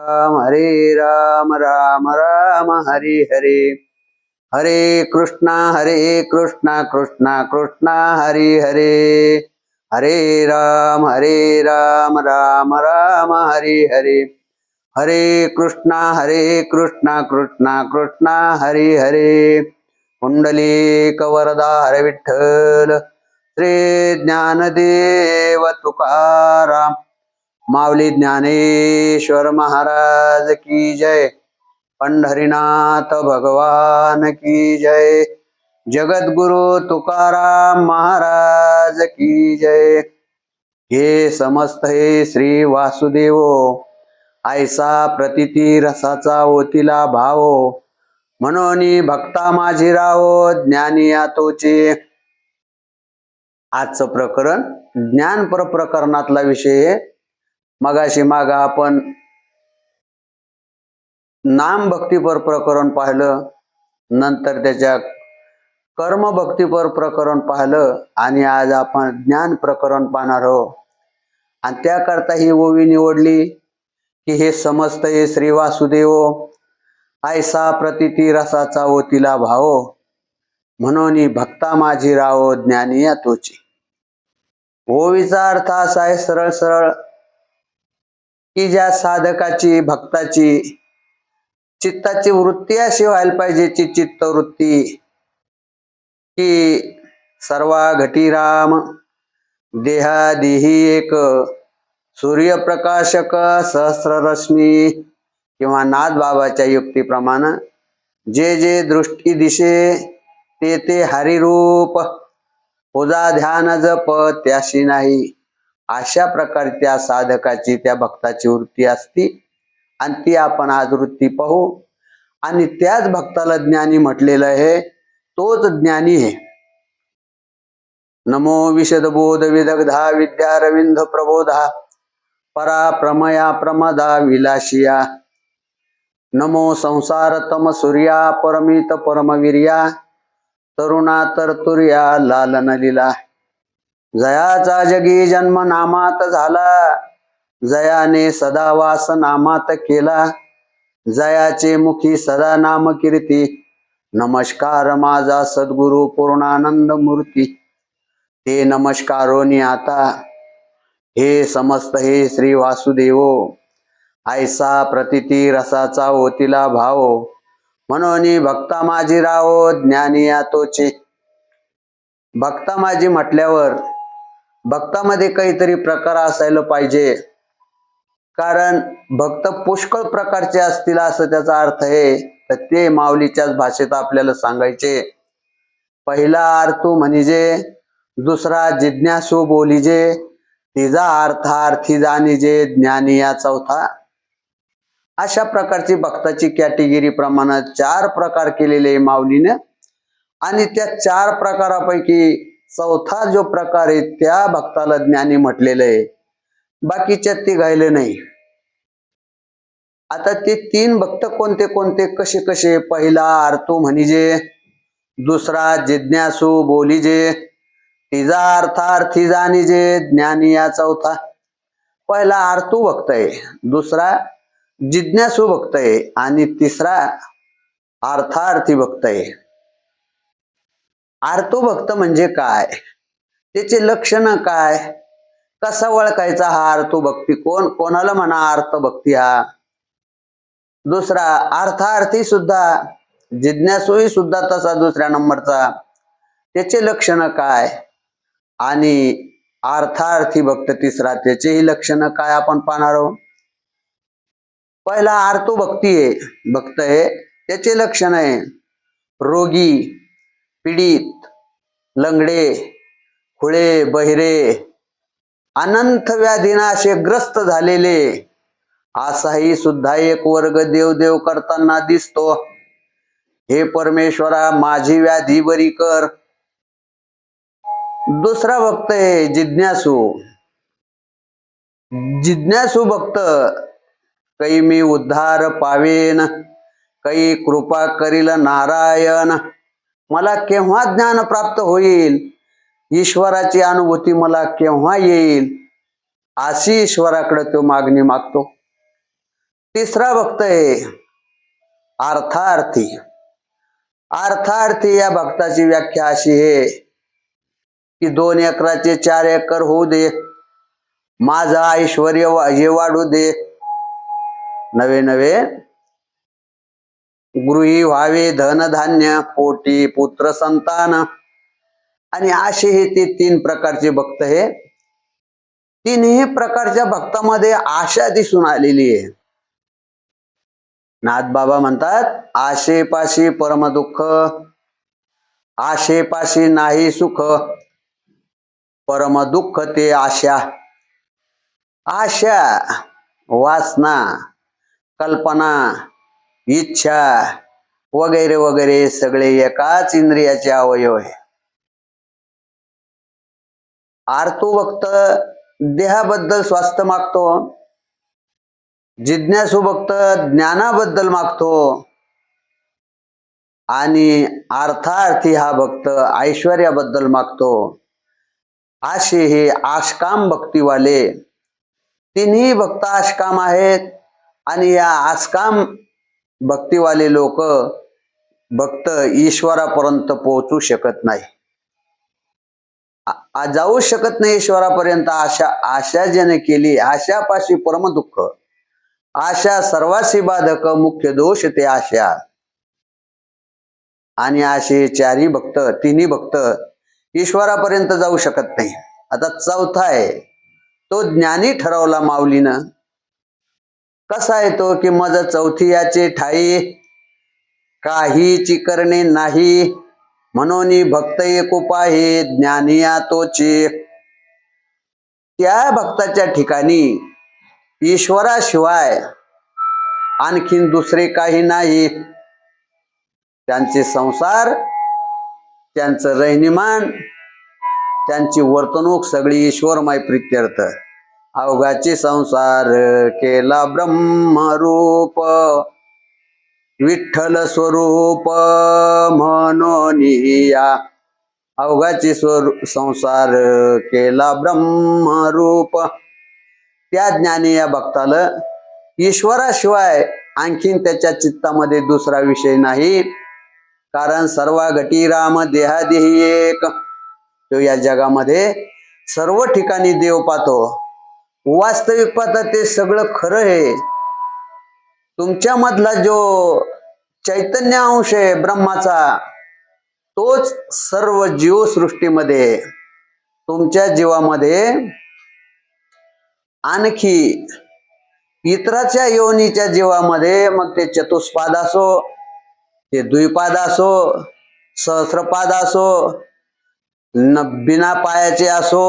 राम हरे राम राम राम हरे हरे। हरे कृष्णा हरे कृष्णा कृष्णा कृष्णा हरे हरे। हरे राम हरे राम राम राम हरे हरे। हरे कृष्णा हरे कृष्णा कृष्णा कृष्णा हरे हरे। कुंडलिक वरदा हरे विठ्ठल श्री ज्ञानदेव तुकाराम। माऊली ज्ञानेश्वर महाराज की जय. पंढरीनाथ भगवान की जय. जगद्गुरु तुकाराम महाराज की जय. हे समस्त हे श्री वासुदेव ऐसा प्रतिती रसाचा ओतीला भाव. म्हणून भक्ता माझी राहो ज्ञानी आतोचे. आजचं प्रकरण ज्ञानपर प्रकरणातला विषय आहे. मगाशी माग आपण नाम भक्तीपर प्रकरण पाहिलं नंतर त्याच्या कर्म भक्तीपर प्रकरण पाहिलं आणि आज आपण ज्ञान प्रकरण पाहणार आहोत आणि त्याकरता ही ओवी निवडली की हे समस्त हे श्री वासुदेव ऐसा प्रतिती रसाचा ओतीला भाव. म्हणून भक्ता माझी राहो ज्ञानी या तोची. ओवीचा अर्थ असा आहे सरळ सरळ की ज्या साधकाची भक्ताची चित्ताची वृत्ती अशी व्हायला पाहिजे ची चित्त वृत्ती की सर्वा घटीराम देहादिही एक सूर्यप्रकाशक सहस्ररश्मी किंवा नाथ बाबाच्या युक्तीप्रमाणे जे जे दृष्टी दिशे ते ते हरिरूप. पूजा ध्यान जप त्याशी नाही. अशा प्रकारे त्या साधकाची त्या भक्ताची वृत्ती असती. आणि ती आपण आज वृत्ती पाहू. आणि त्याच भक्ताला ज्ञानी म्हटलेलं आहे तोच ज्ञानी आहे. नमो विशद बोध विदग्धा विद्या रविंद प्रबोधा परा प्रमया प्रमदा विलाशिया. नमो संसार तम सूर्या परमित परमवीर्या तरुणा तरतुर्या लालन लिला. जयाचा जगी जन्म नामात झाला. जयाने सदा वास नामात केला. जयाचे मुखी सदा नाम कीर्ती. नमस्कार माझा सद्गुरु पूर्णानंद मूर्ती. ते नमस्कारोनी आता. हे समस्त हे श्री वासुदेव. ऐसा प्रतिती रसाचा ओतीला भाव. म्हणून भक्ता माझी राहो ज्ञानी या तोचे. भक्ता माझी म्हटल्यावर भक्तामध्ये काहीतरी प्रकार असायला पाहिजे. कारण भक्त पुष्कळ प्रकारचे असतील असं त्याचा अर्थ आहे. तर ते माऊलीच्याच भाषेत आपल्याला सांगायचे. पहिला अर्थ म्हणजे दुसरा जिज्ञासू बोलीजे. तिचा अर्थ अर्थी जाणीजे ज्ञानी या चौथा. अशा प्रकारची भक्ताची कॅटेगरी प्रमाणात चार प्रकार केलेले आहे आणि त्या चार प्रकारापैकी चौथा जो प्रकार आहे त्या भक्ताला ज्ञानी म्हटलेलं आहे. बाकीच्या ती गायले नाही. आता ते तीन भक्त कोणते कोणते कसे कसे? पहिला आरतो म्हणजे दुसरा जिज्ञासू बोलीजे तिचा अर्थार्थी जाणीजे ज्ञानी या चौथा. पहिला आरतू भक्त आहे दुसरा जिज्ञासू भक्त आहे आणि तिसरा अर्थार्थी भक्त आहे. आर्तोभक्त म्हणजे काय? त्याचे लक्षण काय? कसा ओळखायचा हा आर्तोभक्ती? कोण कोणाला म्हणा अर्थ भक्ती हा? दुसरा अर्थार्थी सुद्धा जिज्ञासूही सुद्धा तसा दुसऱ्या नंबरचा. त्याचे लक्षण काय? आणि अर्थार्थी भक्त तिसरा त्याचेही लक्षण काय आपण पाहणार आहोत? पहिला आर्तो भक्ती आहे भक्त आहे त्याचे लक्षण आहे रोगी पीडित लंगडे खुळे बहिरे अनंत व्याधीना असे ग्रस्त झालेले असाही सुद्धा एक वर्ग देवदेव करताना दिसतो. हे परमेश्वरा माझी व्याधी बरी कर. दुसरा भक्त आहे जिज्ञासू. जिज्ञासू भक्त काही मी उद्धार पावेन काही कृपा करील नारायण. मला केव्हा ज्ञान प्राप्त होईल? ईश्वराची अनुभूती मला केव्हा येईल? अशी ईश्वराकडे तो मागणी मागतो. तिसरा भक्त आहे अर्थार्थी. अर्थार्थी या भक्ताची व्याख्या अशी आहे की दोन एकराचे चार एकर होऊ दे. माझा ऐश्वर हे वाढू दे. नवे नवे गृही व्हावे धनधान्य पोटी पुत्र संतान. आणि असे हे ते तीन प्रकारचे भक्त हे. तीनही प्रकारच्या भक्तामध्ये आशा दिसून आलेली आहे. नाथ बाबा म्हणतात आशेपाशी परम दुःख आशेपाशी नाही सुख. परम दुःख ते आशा. आशा वासना कल्पना इच्छा वगैरे वगैरे सगळे एकाच इंद्रियाचे अवयव आहे. आरतू भक्त देहाबद्दल स्वास्थ्य मागतो. जिज्ञासू भक्त ज्ञानाबद्दल मागतो. आणि अर्थार्थी हा भक्त ऐश्वर्याबद्दल मागतो. असे हे आशकाम भक्तीवाले तिन्ही भक्त आशकाम आहेत आणि या आसकाम भक्तीवाले लोक भक्त ईश्वरापर्यंत पोहोचू शकत नाही. जाऊ शकत नाही ईश्वरापर्यंत आशा आशा ज्याने केली आशापाशी परम दुःख आशा सर्वाशी बाधक मुख्य दोष ते आशा. आणि असे चारही भक्त तिन्ही भक्त ईश्वरापर्यंत जाऊ शकत नाही. आता चौथा आहे तो ज्ञानी ठरवला माऊलीनं. कसा येतो की मज चौथी याचे ठाई? काहीची करणे नाही. म्हणून भक्त एक उपाय ज्ञानिया तोचे त्या भक्ताच्या ठिकाणी ईश्वराशिवाय आणखीन दुसरे काही नाही. त्यांचे संसार त्यांचं रहनिमान त्यांची वर्तणूक सगळी ईश्वरमय प्रित्यर्थ अवघाची संसार केला ब्रह्मरूप. विठ्ठल स्वरूप म्हणून या अवघाची स्वर संसार केला ब्रह्मरूप. त्या ज्ञानी या भक्ताला ईश्वराशिवाय आणखीन त्याच्या चित्तामध्ये दुसरा विषय नाही. कारण सर्व घटी राम देहादेही एक. तो या जगामध्ये सर्व ठिकाणी देव पाहतो. वास्तविक पाहता ते सगळं खरं आहे तुमच्या मधला जो चैतन्य अंश आहे ब्रह्माचा तोच सर्व जीवसृष्टीमध्ये तुमच्या जीवामध्ये आणखी इतराच्या योनीच्या जीवामध्ये मग ते चतुष्पाद असो ते द्विपाद असो सहस्रपाद असो न बिना पायाचे असो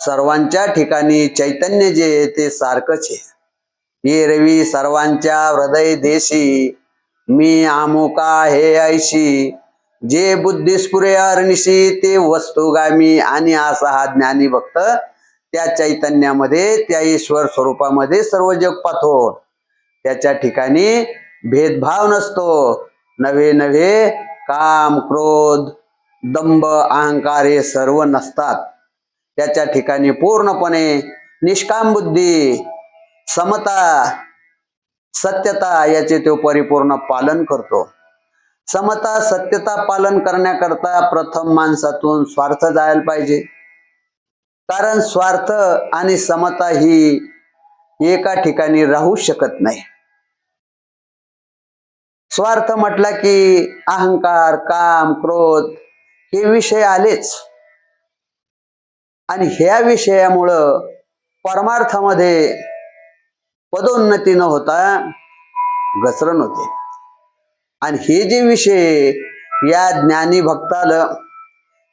सर्वांच्या ठिकाणी चैतन्य जे आहे ते सारखंच आहे. एरवी सर्वांच्या हृदय देशी मी आमुका हे ऐशी. जे बुद्धिस्पुरे अरणिशी ते वस्तुगामी आणि असा हा ज्ञानी भक्त त्या चैतन्यामध्ये त्या ईश्वर स्वरूपामध्ये सर्व जग पाहतो त्याच्या ठिकाणी भेदभाव नसतो. नवे नवे काम क्रोध दंभ अहंकार हे सर्व नसतात. त्याच्या ठिकाणी पूर्णपणे निष्काम बुद्धी समता सत्यता याचे तो परिपूर्ण पालन करतो. समता सत्यता पालन करण्याकरता प्रथम माणसातून स्वार्थ जायला पाहिजे. कारण स्वार्थ आणि समता ही एका ठिकाणी राहू शकत नाही. स्वार्थ म्हटला की अहंकार काम क्रोध हे विषय आलेच. आणि ह्या विषयामुळं परमार्थामध्ये पदोन्नती न होता घसरण होते. आणि हे जे विषय या ज्ञानी भक्ताला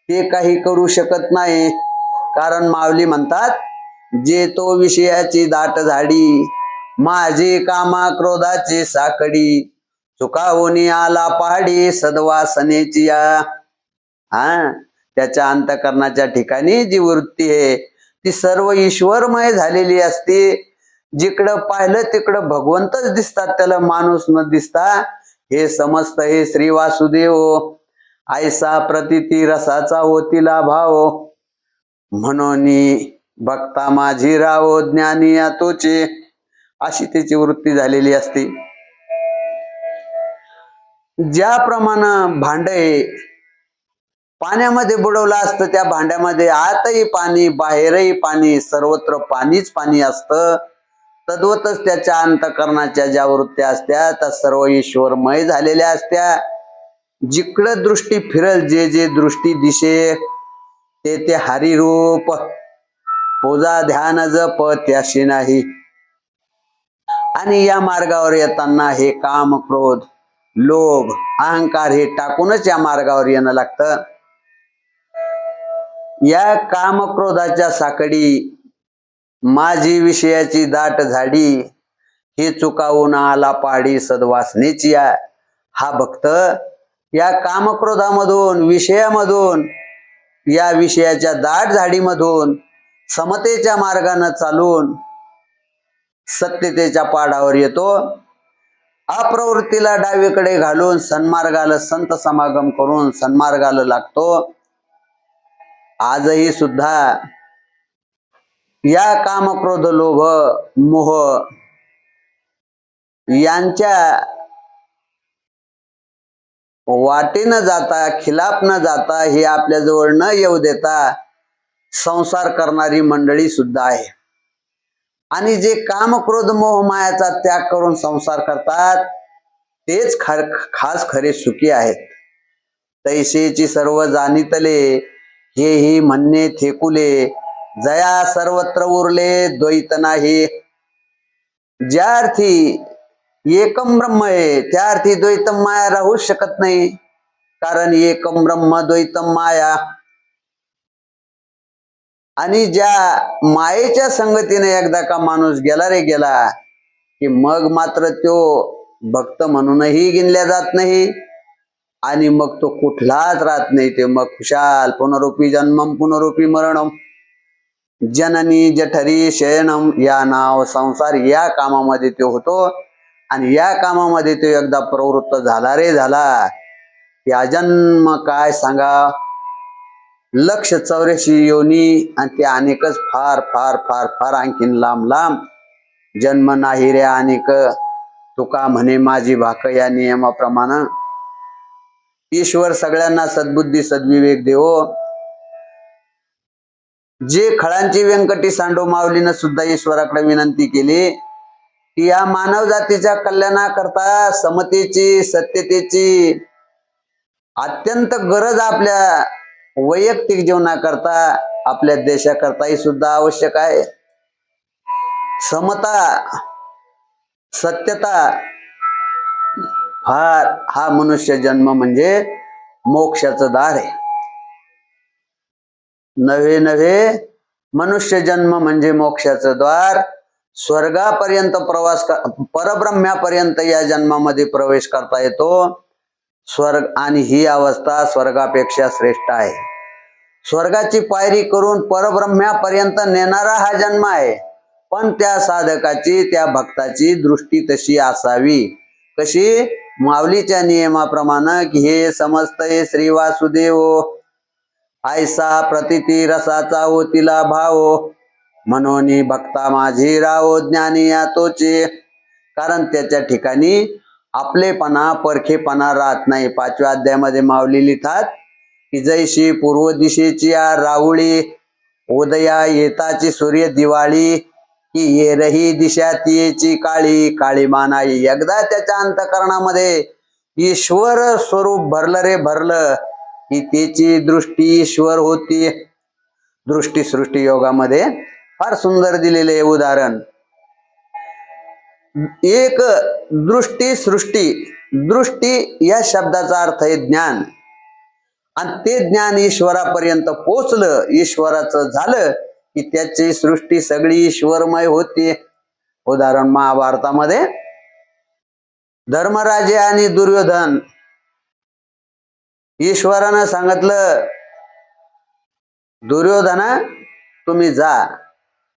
ते काही करू शकत नाही. कारण माऊली म्हणतात जे तो विषयाची दाट झाडी माझे कामा क्रोधाची साकडी चुकावून आला पहाडी सद्वासनेची या. हा? त्याच्या अंतकरणाच्या ठिकाणी जी वृत्ती आहे ती सर्व ईश्वरमय झालेली असते. जिकडं पाहिलं तिकडं भगवंतच दिसतात. त्याला माणूस न दिसता हे समस्त हे श्री वासुदेव. आयसा प्रतिती रसाचा होतीला भाव. म्हणून भक्ता माझी राव ज्ञानी तोचे अशी त्याची वृत्ती झालेली असते. ज्याप्रमाणे भांड पाण्यामध्ये बुडवलं असतं त्या भांड्यामध्ये आतही पाणी बाहेरही पाणी सर्वत्र पाणीच पाणी असतं. तद्वतच त्याच्या अंतकरणाच्या ज्या वृत्त्या असत्या त्या सर्व ईश्वरमय झालेल्या असत्या. जिकडं दृष्टी फिरल जे जे दृष्टी दिशे ते ते हरिरूप. पूजा ध्यान जप त्याशी नाही. आणि या मार्गावर येताना हे काम क्रोध लोभ अहंकार हे टाकूनच या मार्गावर येणं लागतं. या काम क्रोधाच्या साकडी माझी विषयाची दाट झाडी हे चुकावून आला पाडी सद्वासनेची हा भक्त या कामक्रोधामधून विषयामधून या विषयाच्या दाट झाडीमधून समतेच्या मार्गानं चालून सत्यतेच्या पाडावर येतो. अप्रवृत्तीला डावीकडे घालून सन्मार्गाला संत समागम करून सन्मार्गाला लागतो. आजही सुद्धा या कामक्रोध लोभ मोह यांच्या वाटेनं जाता खिलाफ न जाता हे आपल्या जवळ न येऊ देता संसार करणारी मंडळी सुद्धा आहे. आणि जे काम क्रोध मोह मायाचा त्याग करून संसार करतात तेच खर खास खरे सुखी आहेत. तैसेची सर्व जाणीतले हे ही म्हणणे थेकुले जया सर्वत्र उरले द्वैत नाही. ज्या अर्थी एकम ब्रह्म आहे त्या अर्थी द्वैतम माया राहूच शकत नाही. कारण एकम ब्रह्म द्वैतम माया. आणि ज्या मायेच्या संगतीने एकदा का माणूस गेला रे गेला की मग मात्र तो भक्त म्हणूनही गिनल्या जात नाही. आणि मग तो कुठलाच राहत नाही ते. मग खुशाल पुनरुपी जन्मम पुनरुपी मरणम जननी जठरी शयनम या नाव संसार या कामामध्ये तो होतो. आणि या कामामध्ये तो एकदा प्रवृत्त झाला रे झाला. या जन्म काय सांगा? लक्ष चौऱ्याशी योनी आणि ते अनेकच फार फार फार फार आणखीन लांब लांब. जन्म नाही रे अनेक. तुका म्हणे माझी भाक या नियमाप्रमाणे. ईश्वर सगळ्यांना सद्बुद्धी सद्विवेक देवो. जे खळांची व्यंकटी सांडो मावलीनं सुद्धा ईश्वराकडे विनंती केली की या मानव जातीच्या कल्याणाकरता समतेची सत्यतेची अत्यंत गरज आपल्या वैयक्तिक जीवनाकरता आपल्या देशाकरताही सुद्धा आवश्यक आहे. समता सत्यता फार हा मनुष्य जन्म म्हणजे मोक्षाचं दार आहे. नव्हे नव्हे मनुष्य जन्म म्हणजे मोक्षाचं द्वार. स्वर्गापर्यंत प्रवास परब्रह्म्यापर्यंत या जन्मामध्ये प्रवेश करता येतो. स्वर्ग आणि ही अवस्था स्वर्गापेक्षा श्रेष्ठ आहे. स्वर्गाची पायरी करून परब्रह्म्यापर्यंत नेणारा हा जन्म आहे. पण त्या साधकाची त्या भक्ताची दृष्टी तशी असावी. कशी? माऊलीच्या नियमाप्रमाणे की हे समजतय श्री वासुदेव ऐसा प्रतिती रसाचा ओतीला भाव. म्हणून भक्ता माझी राहो ज्ञानी या तोचे कारण त्याच्या ठिकाणी आपलेपणा परखेपणा राहत नाही. पाचव्या अध्यायामध्ये माऊली लिहितात की जैशी पूर्व दिशेची या राहुळी उदया येताची सूर्य दिवाळी की येरही दिशा तियेची काळी काळी मानाई. एकदा त्याच्या अंतकरणामध्ये ईश्वर स्वरूप भरलं रे भरलं. की त्याची दृष्टी ईश्वर होती. दृष्टी सृष्टी योगामध्ये फार सुंदर दिलेले उदाहरण. एक दृष्टी सृष्टी दृष्टी या शब्दाचा अर्थ आहे ज्ञान. आणि ते ज्ञान ईश्वरापर्यंत पोचलं ईश्वराचं झालं की त्याची सृष्टी सगळी ईश्वरमय होती. उदाहरण महाभारतामध्ये धर्मराजे आणि दुर्योधन ईश्वरानं सांगितलं दुर्योधना तुम्ही जा.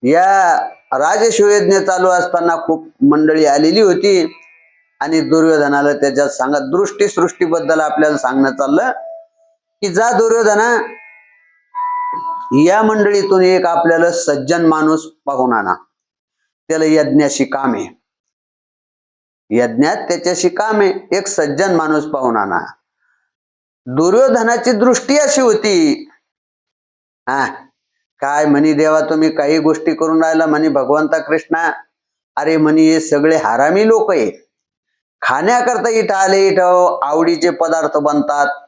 या राजशिवेज्ञ चालू असताना खूप मंडळी आलेली होती आणि दुर्योधनाला त्याच्यात सांगत दृष्टी सृष्टीबद्दल आपल्याला सांगणं चाललं की जा दुर्योधना या मंडळीतून एक आपल्याला सज्जन माणूस पाहून आणा. त्याला यज्ञाशी काम आहे. यज्ञात त्याच्याशी काम आहे. एक सज्जन माणूस पाहून आणा. दुर्योधनाची दृष्टी अशी होती. हा काय म्हणी देवा तुम्ही काही गोष्टी करून राहिला म्हणे भगवंता कृष्णा? अरे म्हणे हे सगळे हारामी लोक आहे खाण्याकरता इथं आले इथं आवडीचे पदार्थ बनतात.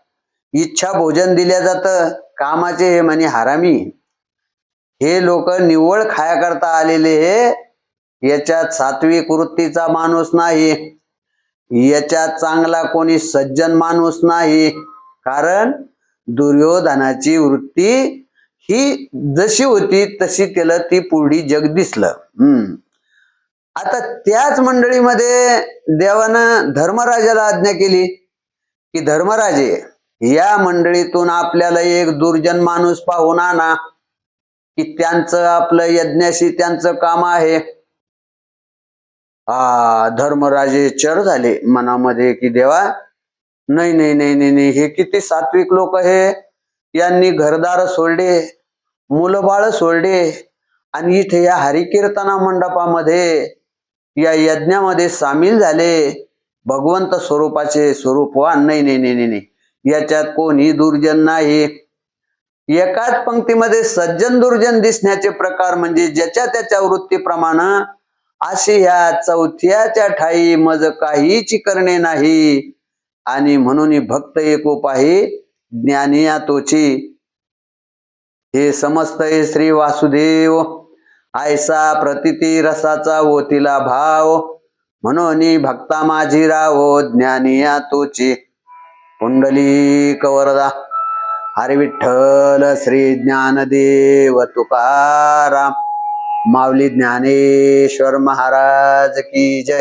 इच्छा भोजन दिल्या जातं. कामाचे हे म्हणे हरामी. हे लोक निव्वळ खायाकरता आलेले हे याच्यात सात्विक वृत्तीचा माणूस नाही. याच्यात चांगला कोणी सज्जन माणूस नाही. कारण दुर्योधनाची वृत्ती ही जशी होती तशी त्याला ती पुढी जग दिसलं. हम्म. आता त्याच मंडळीमध्ये देवानं धर्मराजाला आज्ञा केली की धर्मराजे या मंडळीतून आपल्याला एक दुर्जन माणूस पाहून आणा की त्यांचं आपलं यज्ञाशी त्यांचं काम आहे. आ धर्मराजे चर झाले मनामध्ये की देवा नाही नाही नाही नाही नाही हे किती सात्विक लोक हे. यांनी घरदार सोडले मुलं बाळ सोडले आणि इथे या हरिकीर्तना मंडपामध्ये या यज्ञामध्ये सामील झाले. भगवंत स्वरूपाचे स्वरूप वा नाही नाही नाही नाही. याच्यात कोणी दुर्जन नाही. एकाच पंक्तीमध्ये सज्जन दुर्जन दिसण्याचे प्रकार म्हणजे ज्याच्या त्याच्या वृत्तीप्रमाणे अशी ह्या चौथ्याच्या ठाई मज काहीच करणे नाही. आणि म्हणून भक्त एकोप आहे ज्ञानी तोची हे समस्त श्री वासुदेव आयसा प्रतिती रसाचा ओतीला भाव. म्हणून भक्ता माझी राहो ज्ञानी तोची कुंडली कवरदा हरी विठ्ठल श्री ज्ञानदेव तुकाराम माऊली ज्ञानेश्वर महाराज की जय.